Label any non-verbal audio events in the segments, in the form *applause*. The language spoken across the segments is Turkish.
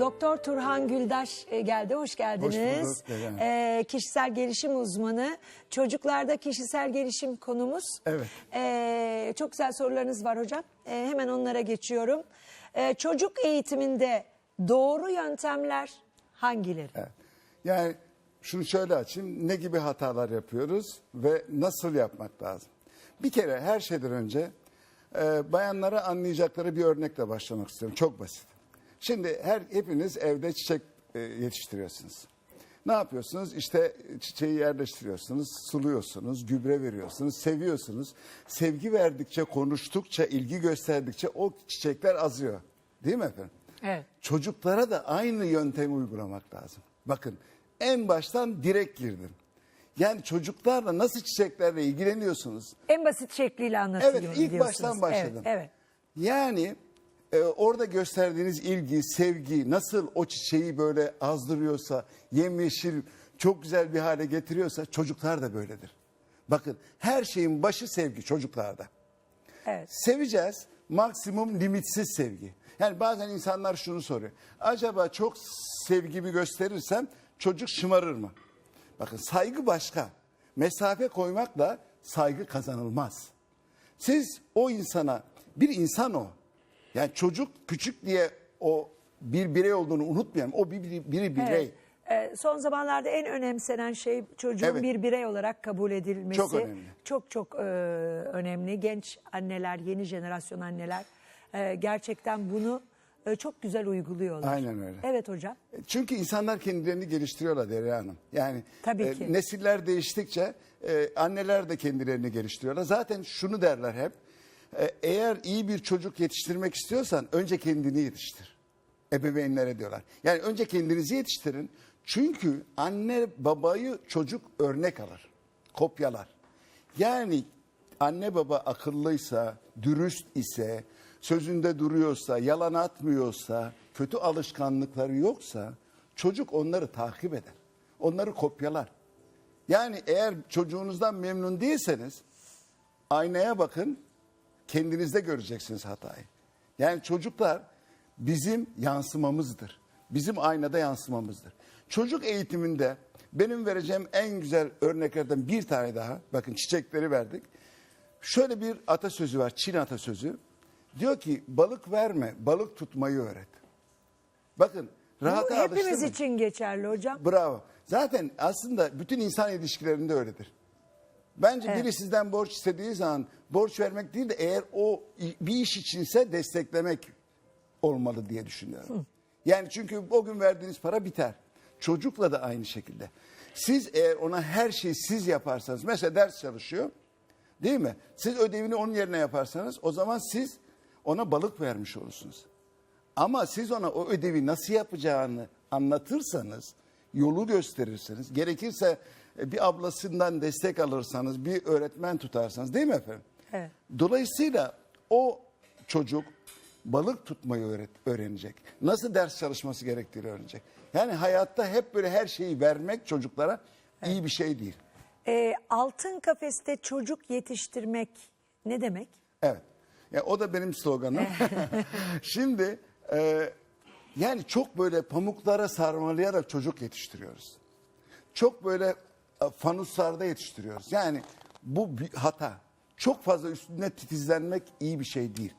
Doktor Turhan Güldaş e, geldi. Hoş geldiniz. bulduk, Leyla. E, kişisel gelişim uzmanı. Çocuklarda kişisel gelişim konumuz. Evet. E, çok güzel sorularınız var hocam. E, hemen onlara geçiyorum. E, çocuk eğitiminde doğru yöntemler hangileri? Evet. Yani şunu şöyle açayım. Ne gibi hatalar yapıyoruz ve nasıl yapmak lazım? Bir kere her şeyden önce e, bayanlara anlayacakları bir örnekle başlamak istiyorum. Çok basit. Şimdi her hepiniz evde çiçek e, yetiştiriyorsunuz. Ne yapıyorsunuz? İşte çiçeği yerleştiriyorsunuz, suluyorsunuz, gübre veriyorsunuz, seviyorsunuz. Sevgi verdikçe, konuştukça, ilgi gösterdikçe o çiçekler azıyor. Değil mi efendim? Evet. Çocuklara da aynı yöntemi uygulamak lazım. Bakın en baştan direkt girdim. Yani çocuklarla nasıl çiçeklerle ilgileniyorsunuz? En basit şekliyle anlatıyor Evet ilk diyorsunuz. baştan başladım. Evet, evet. Yani e, orada gösterdiğiniz ilgi, sevgi nasıl o çiçeği böyle azdırıyorsa, yemyeşil çok güzel bir hale getiriyorsa çocuklar da böyledir. Bakın her şeyin başı sevgi çocuklarda. evet. Seveceğiz maksimum limitsiz sevgi. Yani bazen insanlar şunu soruyor. Acaba çok sevgimi gösterirsem çocuk şımarır mı? Bakın saygı başka. Mesafe koymakla saygı kazanılmaz. Siz o insana bir insan o. Yani çocuk küçük diye o bir birey olduğunu unutmayalım. O bir, bir, bir birey. Evet. Ee, son zamanlarda en önemsenen şey çocuğun Evet. bir birey olarak kabul edilmesi. Çok önemli. Çok çok e, önemli. Genç anneler, yeni jenerasyon anneler e, gerçekten bunu e, çok güzel uyguluyorlar. Aynen öyle. Evet hocam. Çünkü insanlar kendilerini geliştiriyorlar Derya Hanım. Yani Tabii e, ki. nesiller değiştikçe e, anneler de kendilerini geliştiriyorlar. Zaten şunu derler hep. E, eğer iyi bir çocuk yetiştirmek istiyorsan önce kendini yetiştir. Ebeveynlere diyorlar. Yani önce kendinizi yetiştirin. Çünkü anne babayı çocuk örnek alır. Kopyalar. Yani anne baba akıllıysa, dürüst ise, sözünde duruyorsa, yalan atmıyorsa, kötü alışkanlıkları yoksa çocuk onları takip eder. Onları kopyalar. Yani eğer çocuğunuzdan memnun değilseniz aynaya bakın, kendinizde göreceksiniz hatayı. Yani çocuklar bizim yansımamızdır. Bizim aynada yansımamızdır. Çocuk eğitiminde benim vereceğim en güzel örneklerden bir tane daha. Bakın çiçekleri verdik. Şöyle bir atasözü var, Çin atasözü. Diyor ki balık verme, balık tutmayı öğret. Bakın rahata Bu hepimiz için geçerli hocam. Bravo. Zaten aslında bütün insan ilişkilerinde öyledir. Bence Evet. biri sizden borç istediği zaman borç vermek değil de eğer o bir iş içinse desteklemek olmalı diye düşünüyorum. Yani çünkü o gün verdiğiniz para biter. Çocukla da aynı şekilde. Siz eğer ona her şeyi siz yaparsanız mesela ders çalışıyor değil mi? Siz ödevini onun yerine yaparsanız o zaman siz ona balık vermiş olursunuz. Ama siz ona o ödevi nasıl yapacağını anlatırsanız, yolu gösterirseniz, gerekirse e, bir ablasından destek alırsanız, bir öğretmen tutarsanız değil mi efendim? Evet. Dolayısıyla o çocuk balık tutmayı öğret, öğrenecek. Nasıl ders çalışması gerektiğini öğrenecek. Yani hayatta hep böyle her şeyi vermek çocuklara iyi bir şey değil. Ee, altın kafeste çocuk yetiştirmek ne demek? Evet. Ya o da benim sloganım. *laughs* Şimdi e, yani çok böyle pamuklara sarmalayarak çocuk yetiştiriyoruz. Çok böyle e, fanuslarda yetiştiriyoruz. Yani bu bir hata. Çok fazla üstüne titizlenmek iyi bir şey değil.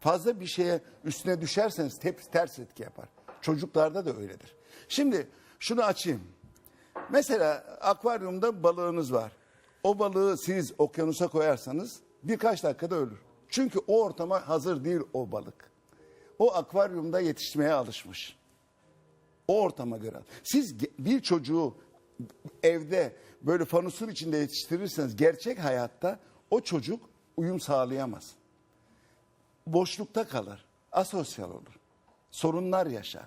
Fazla bir şeye üstüne düşerseniz tep, ters etki yapar. Çocuklarda da öyledir. Şimdi şunu açayım. Mesela akvaryumda balığınız var. O balığı siz okyanusa koyarsanız birkaç dakikada ölür. Çünkü o ortama hazır değil o balık. O akvaryumda yetişmeye alışmış. O ortama göre. Siz bir çocuğu evde böyle fanusun içinde yetiştirirseniz gerçek hayatta o çocuk uyum sağlayamaz. Boşlukta kalır. Asosyal olur. Sorunlar yaşar.